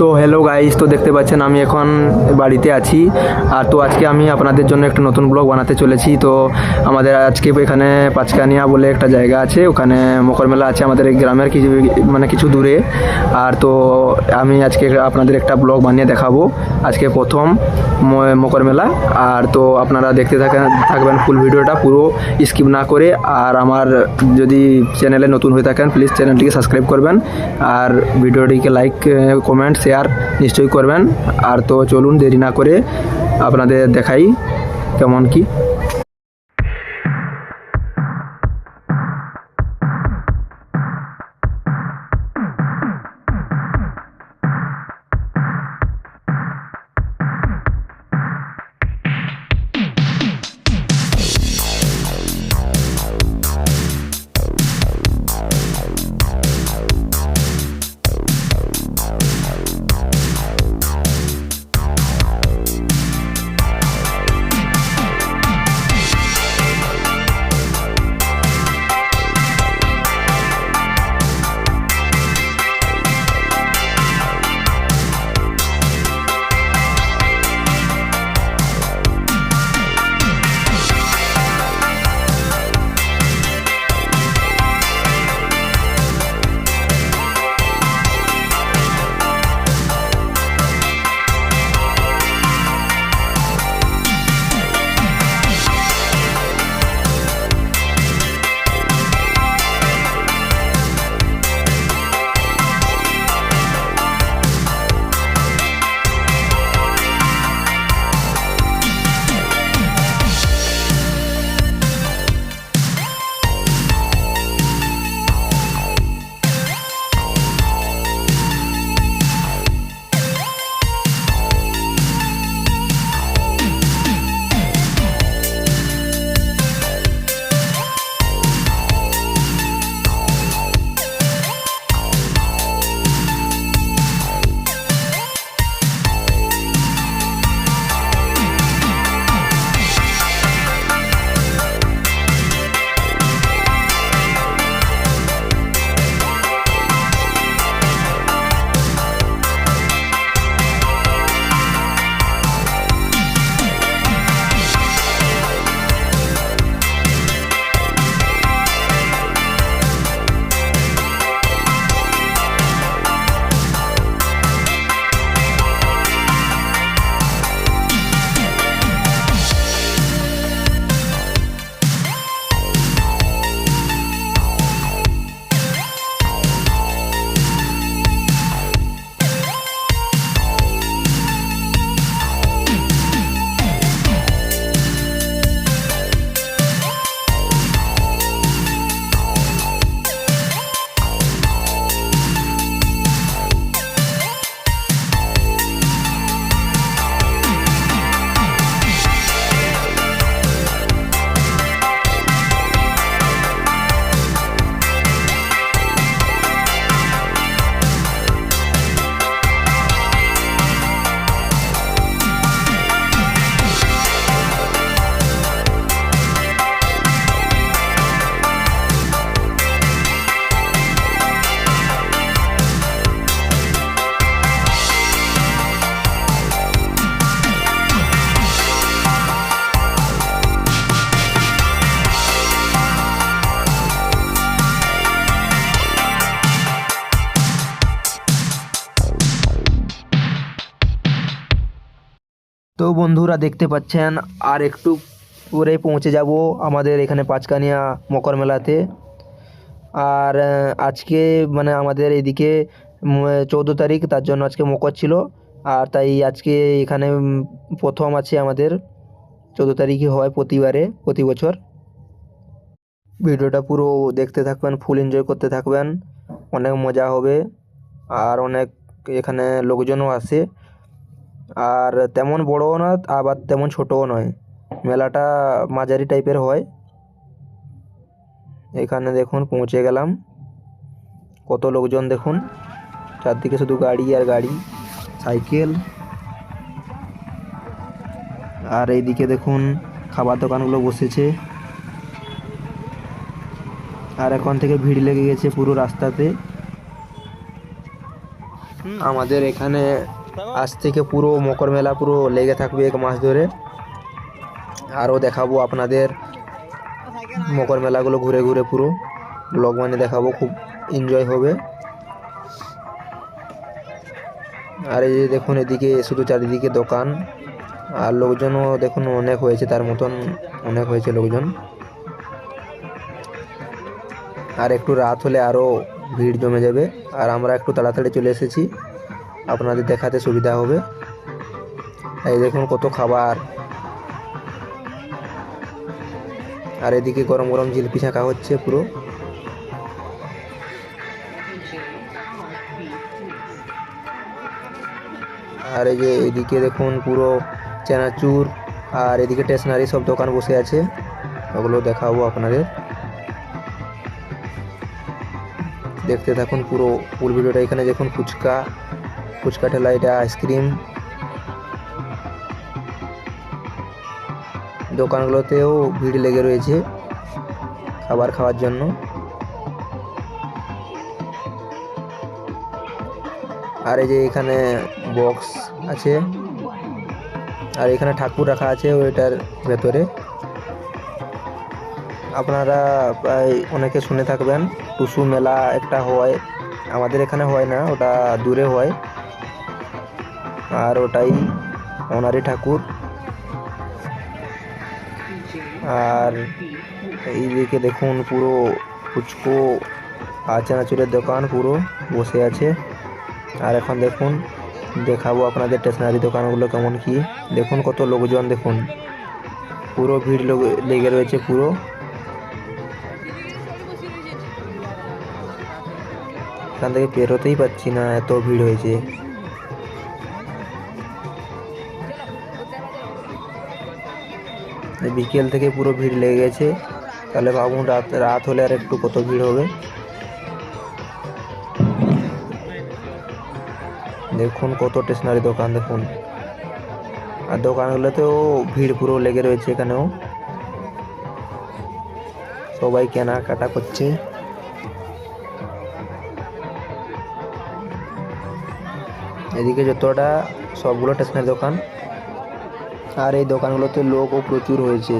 তো hello guys তো দেখতে পাচ্ছেন আমি এখন বাড়িতে আছি। আর তো আজকে আমি আপনাদের জন্য একটা নতুন ব্লগ বানাতে চলেছি। তো আমাদের আজকে এখানে পাঁচকানিয়া বলে একটা জায়গা আছে। ওখানে মকর মেলা আছে আমাদের গ্রামের কিছু মানে কিছু দূরে। আর তো আমি আজকে আপনাদের একটা ব্লগ বানিয়ে দেখাবো। আজকে প্রথম মকর মেলা আর তো আপনারা দেখতে থাকেন, থাকবেন ফুল ভিডিওটা পুরো স্কিপ না করে। আর আমার যদি চ্যানেলে নতুন হয়ে থাকেন প্লিজ চ্যানেলটিকে সাবস্ক্রাইব করবেন। আর ভিডিওটিকে লাইক কমেন্ট শেয়ার নিশ্চয়ই করবেন। আর তো চলুন দেরি না করে আপনাদের দেখাই কেমন কি। তো বন্ধুরা দেখতে পাচ্ছেন, আর একটু পরে পৌঁছে যাব আমাদের এখানে পাঁচকানিয়া মকর মেলাতে। আর আজকে মানে আমাদের এদিকে চৌদ্দ তারিখ, তার জন্য আজকে মকর ছিল। আর তাই আজকে এখানে প্রথম আছে আমাদের। চৌদ্দ তারিখে হয় প্রতিবারে, প্রতি বছর। ভিডিওটা পুরো দেখতে থাকবেন, ফুল এনজয় করতে থাকবেন। অনেক মজা হবে। আর অনেক এখানে লোকজনও আসে। আর তেমন বড়ও না আবার তেমন ছোটও নয়। মেলাটা মাঝারি টাইপের হয়। এখানে দেখুন পৌঁছে গেলাম। কত লোকজন দেখুন। চারদিকে শুধু গাড়ি আর গাড়ি, সাইকেল। আর এইদিকে দেখুন খাবার দোকানগুলো বসেছে। আর এখন থেকে ভিড় লেগে গেছে পুরো রাস্তাতে। আমাদের এখানে আজ থেকে পুরো মকর মেলা পুরো লেগে থাকবে এক মাস ধরে। আরও দেখাবো আপনাদের মকর মেলাগুলো ঘুরে ঘুরে পুরো। ব্লগ মানে দেখাবো, খুব এনজয় হবে। আর এই যে দেখুন এদিকে, শুধু চারিদিকে দোকান। আর লোকজনও দেখুন অনেক হয়েছে, তার মতন অনেক হয়েছে লোকজন। আর একটু রাত হলে আরও ভিড় জমে যাবে। আর আমরা একটু তাড়াতাড়ি চলে এসেছি। আপনাদের দেখাতে সুবিধা হবে। এই দেখুন কত খাবার। আর এদিকে গরম গরম জিলিপি ছাঁকা হচ্ছে পুরো। আর এই যে এদিকে দেখুন পুরো চানাচুর, আর এদিকে স্টেশনারি সব দোকান বসে আছে। ওগুলো দেখাবো আপনাদের। দেখতে থাকুন পুরো ফুল ভিডিওটা এখানে দেখুন ফুচকা ফুচকা ঠেলা এটা আইসক্রিম। দোকানগুলোতেও ভিড় লেগে রয়েছে খাবার খাওয়ার জন্য। আর এই যে এখানে বক্স আছে, আর এখানে ঠাকুর রাখা আছে ওইটার ভেতরে। আপনারা প্রায় অনেকে শুনে থাকবেন, টুসু মেলা একটা হয়, আমাদের এখানে হয় না, ওটা দূরে হয়। আর ওটাই ওনারই ঠাকুর। আর এইদিকে দেখুন পুরো ফুচকো আর চানাচুরের দোকান পুরো বসে আছে। আর এখন দেখুন, দেখাবো আপনাদের স্টেশনারি দোকানগুলো কেমন কি। দেখুন কত লোকজন দেখুন। পুরো ভিড় লোক- লেগে রয়েছে পুরো। এখান থেকে পেরোতেই পাচ্ছি না, এত ভিড় হয়েছে। বিকেল থেকে পুরো ভিড় লেগে গেছে। তাহলে ভাবুন, রাত রাত হলে আর একটু কত ভিড় হবে। দেখুন কত স্টেশনারি দোকান, দেখুন। আর দোকানগুলোতেও ভিড় পুরো লেগে রয়েছে এখানেও। সবাই কেনাকাটা করছে। এদিকে যতটা সবগুলো স্টেশনারি দোকান। আর এই দোকানগুলোতে লোকও প্রচুর হয়েছে।